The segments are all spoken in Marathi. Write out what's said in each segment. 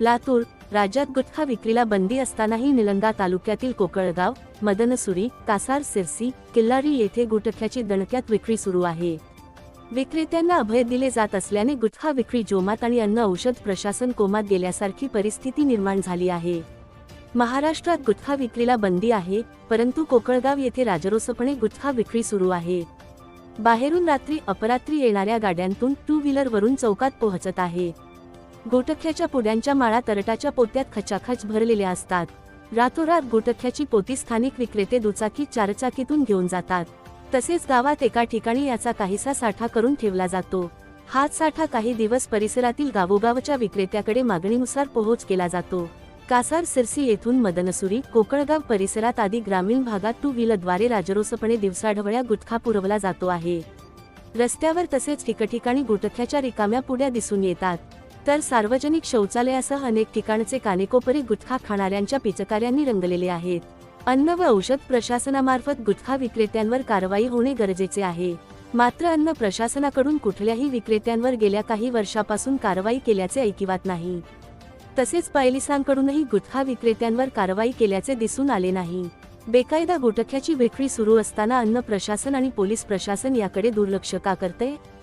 लातूर राज्यात गुटखा विक्रीला बंदी असतानाही निलंगा तालुक्यातील कोकळगाव मदनसुरी कासार सिरसी किल्लारी येथे गुटख्याची दणक्यात विक्री सुरू आहे. विक्रेत्यांना अभय दिले जात असल्याने गुटखा विक्री जोमात आणि अन्न औषध प्रशासन कोमात गेल्यासारखी परिस्थिती निर्माण झाली आहे. महाराष्ट्रात गुटखा विक्रीला बंदी आहे परंतु कोकळगाव येथे राजरोसपणे गुटखा विक्री सुरू आहे. बाहेरून रात्री अपरात्री येणाऱ्या गाड्यांतून टू व्हीलरवरून चौकात पोहोचत आहे. गोटख्याच्या पुड्यांच्या माळा तरटाच्या पोत्यात खचाखच भरलेल्या असतात. रातोरात गोटख्याची पोती स्थानिक विक्रेते दुचाकी चारचाकीतून घेऊन जातात. तसेच गावात एका ठिकाणी याचा काहीसा साठा करून ठेवला जातो. हाच साठा काही दिवस परिसरातील गावोगावच्या विक्रेत्याकडे मागणीनुसार पोहोच केला जातो. कासार सिरसी येथून मदनसुरी कोकळगाव परिसरात आदी ग्रामीण भागात टू व्हीलरद्वारे राजरोसपणे दिवसाढवळ्या गुटखा पुरवला जातो आहे. रस्त्यावर तसेच ठिकठिकाणी गुटख्याच्या रिकाम्या पुड्या दिसून येतात. तर सार्वजनिक शौचालयासह अनेक ठिकाणचे कानेकोपरी गुटखा खाणाऱ्यांच्या पिचकाऱ्यांनी रंगलेले आहेत. अन्न व औषध प्रशासनामार्फत गुटखा विक्रेत्यांवर कारवाई होणे गरजेचे आहे. मात्र अन्न प्रशासनाकडून कुठल्याही विक्रेत्यांवर गेल्या काही वर्षापासून कारवाई केल्याचे ऐकिवात नाही. तसेच पायलिसांकडूनही गुटखा विक्रेत्यांवर कारवाई केल्याचे दिसून आले नाही. बेकायदा गुटख्याची विक्री सुरू असताना अन्न प्रशासन आणि पोलीस प्रशासन याकडे दुर्लक्ष का करते?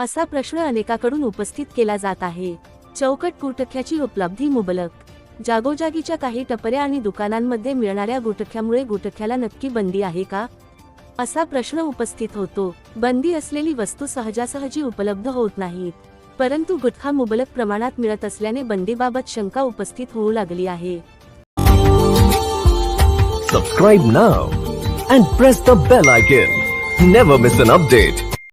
असा प्रश्न अनेकाकडून उपस्थित केला जात आहे. चौकट गुटख्याची उपलब्धी मुबलक. जागोजागीच्या काही टपऱ्या आणि दुकानांमध्ये मिळणाऱ्या गुटख्यामुळे गुटख्याला नक्की बंदी आहे का? असा प्रश्न उपस्थित होतो. बंदी असलेली वस्तू सहजासहजी उपलब्ध होत नाहीत. परंतु गुटखा मुबलक प्रमाणात मिळत असल्याने बंदीबाबत शंका उपस्थित होऊ लागली आहे. Subscribe now and press the bell icon never miss an update